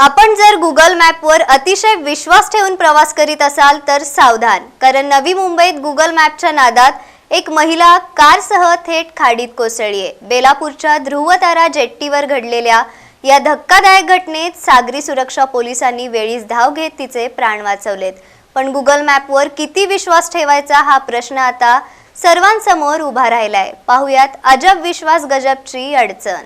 आपण जर गुगल मॅपवर अतिशय विश्वास ठेवून प्रवास करीत असाल तर सावधान कारण नवी मुंबईत गुगल मॅपच्या नादात एक महिला कारसह थेट खाडीत कोसळली आहे बेलापूरच्या ध्रुवतारा जेट्टीवर घडलेल्या या धक्कादायक घटनेत सागरी सुरक्षा पोलिसांनी वेळीच धाव घेत तिचे प्राण वाचवलेत. पण गुगल मॅपवर किती विश्वास ठेवायचा हा प्रश्न आता सर्वांसमोर उभा राहिलाय. पाहुयात अजब विश्वास गजबची अडचण.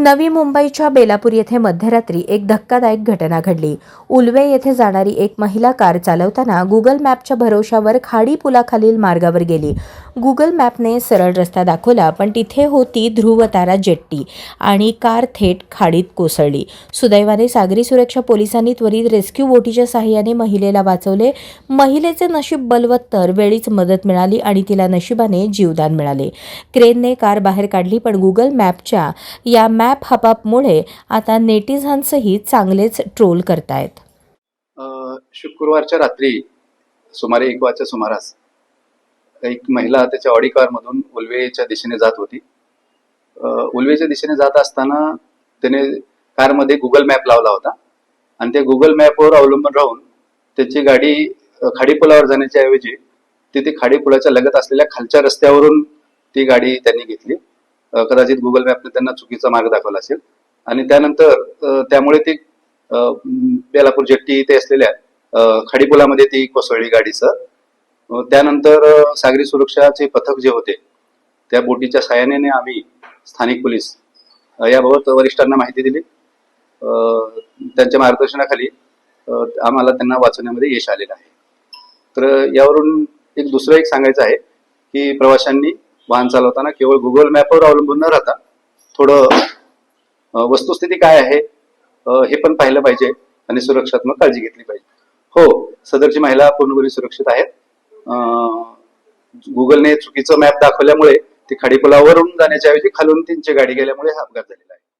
नवी मुंबईच्या बेलापूर येथे मध्यरात्री एक धक्कादायक घटना घडली. उलवे येथे जाणारी एक महिला कार चालवताना गुगल मॅपच्या भरोशावर खाडी पुलाखालील मार्गावर गेली. गुगल मॅपने सरळ रस्ता दाखवला पण तिथे होती ध्रुवतारा जेट्टी आणि कार थेट खाडीत कोसळली. सुदैवाने सागरी सुरक्षा पोलिसांनी त्वरित रेस्क्यू बोटीच्या सहाय्याने महिलेला वाचवले. महिलेचे नशीब बलवत्तर वेळीच मदत मिळाली आणि तिला नशिबाने जीवदान मिळाले. क्रेनने कार बाहेर काढली पण गुगल मॅपच्या या मॅप हपापमुळे आता नेटिझन्सही चांगलेच ट्रोल करतायत. शुक्रवारच्या रात्री सुमारे एक वाजच्या सुमारास एक महिला त्याच्या ऑडी कारमधून उलवेच्या दिशेने जात होती. उलवेच्या दिशेने जात असताना त्याने कारमध्ये गुगल मॅप लावला होता. आणि त्या गुगल मॅपवर अवलंबून राहून त्याची गाडी खाडीपुलावर जाण्याच्या ऐवजी तिथे खाडीपुलाच्या लगत असलेल्या खालच्या रस्त्यावरून ती गाडी त्यांनी घेतली. कदाचित गुगल मॅपने त्यांना चुकीचा मार्ग दाखवला असेल. आणि त्यानंतर त्यामुळे ती बेलापूर जेट्टी इथे असलेल्या खाडीपुलामध्ये ती कोसळली गाडीचं. त्यानंतर सागरी सुरक्षाचे पथक जे होते त्या बोटीच्या सहाय्याने आम्ही स्थानिक पोलीस याबाबत वरिष्ठांना माहिती दिली. त्यांच्या मार्गदर्शनाखाली आम्हाला त्यांना वाचवण्यामध्ये यश आलेलं आहे. तर यावरून एक दुसरं एक सांगायचं आहे की प्रवाशांनी वाहन चालवताना केवळ गुगल मॅपवर अवलंबून न राहता थोडं वस्तुस्थिती काय आहे हे पण पाहिलं पाहिजे आणि सुरक्षात्मक काळजी घेतली पाहिजे. हो सदरची महिला पूर्णपणे सुरक्षित आहेत. गुगलने चुकीचं मॅप दाखवल्यामुळे ती खाडीपुलावरून जाण्याच्या ऐवजी खालून त्यांची गाडी गेल्यामुळे हा अपघात झालेला आहे.